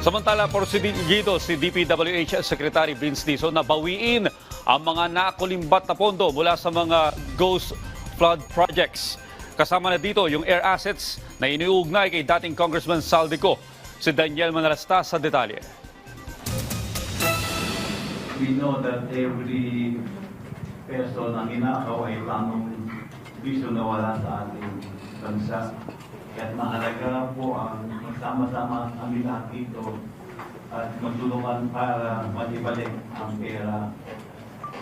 Samantala, porsigido si DPWH Secretary Vince Dizon na bawiin ang mga nakulimbat na pondo mula sa mga ghost flood projects. Kasama na dito yung air assets na iniugnay kay dating Congressman Saldico. Si Daniel Manalasta sa detalye. we know that every peso na ninakaw ay tamang bisyo na wala sa ating bansa. At mahalaga po ang magsama-sama kami lahat dito at magtulungan para malibalik ang pera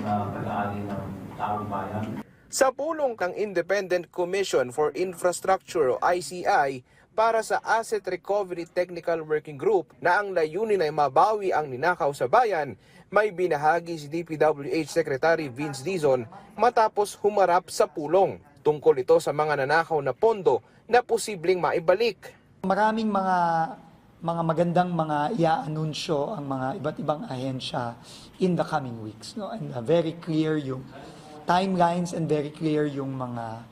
na pag-aari ng taong bayan. sa pulong ng Independent Commission for Infrastructure o ICI para sa Asset Recovery Technical Working Group na ang layunin ay mabawi ang ninakaw sa bayan, may binahagi si DPWH Secretary Vince Dizon matapos humarap sa pulong. Tungkol ito sa mga nanakaw na pondo na posibleng maibalik. Maraming mga mga magandang mga ia-anunsyo ang mga iba't ibang ahensya in the coming weeks no and uh, very clear yung timelines and very clear yung mga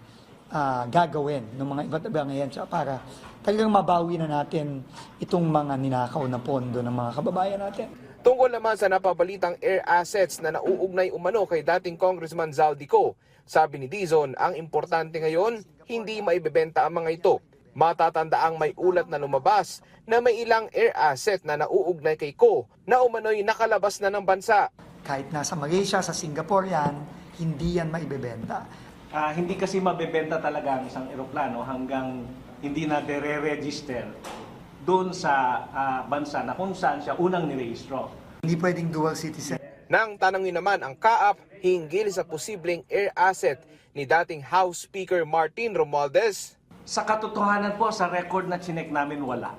ah, gagawin ng mga iba't ibang ahensya para talagang mabawi na natin itong mga ninakaw na pondo ng mga kababayan natin. Tungkol naman sa napabalitang air assets na nauugnay umano kay dating Congressman Zaldico, sabi ni Dizon, ang importante ngayon, hindi maibebenta ang mga ito. Matatandaang may ulat na lumabas na may ilang air asset na nauugnay kay Ko na umano'y nakalabas na ng bansa. Kahit nasa Malaysia, sa Singapore yan, hindi yan maibebenta. Ah, hindi kasi mabebenta talaga ang isang eroplano hanggang hindi na re-register doon sa ah, bansa na kung saan siya unang nirehistro. Hindi pwedeng dual citizen. Nang tanongin naman ang kaap hinggil sa posibleng air asset ni dating House Speaker Martin Romualdez, Sa katotohanan po, sa record na chinek namin, wala.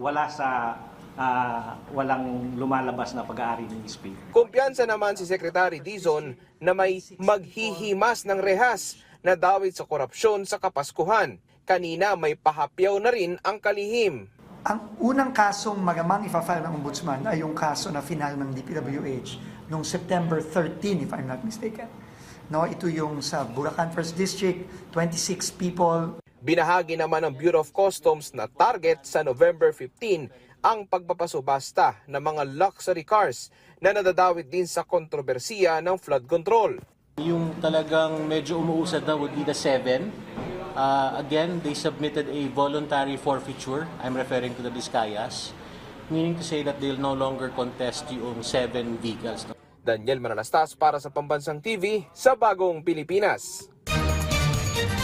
Wala sa, ah, walang lumalabas na pag-aari ng speaker. Kumpiyansa naman si Secretary Dizon na may maghihimas ng rehas na dawit sa korupsyon sa Kapaskuhan. Kanina may pahapyaw na rin ang kalihim. Ang unang kasong magamang ipa-file ng ombudsman ay yung kaso na final ng DPWH noong September 13, if I'm not mistaken. No, ito yung sa Bulacan First District, 26 people Binahagi naman ng Bureau of Customs na target sa November 15 ang pagpapasubasta ng mga luxury cars na nadadawit din sa kontrobersiya ng flood control. Yung talagang medyo umuusad na would be the seven. Uh, again, they submitted a voluntary forfeiture. I'm referring to the Vizcayas. Meaning to say that they'll no longer contest yung seven vehicles. Daniel Manalastas para sa Pambansang TV sa Bagong Pilipinas.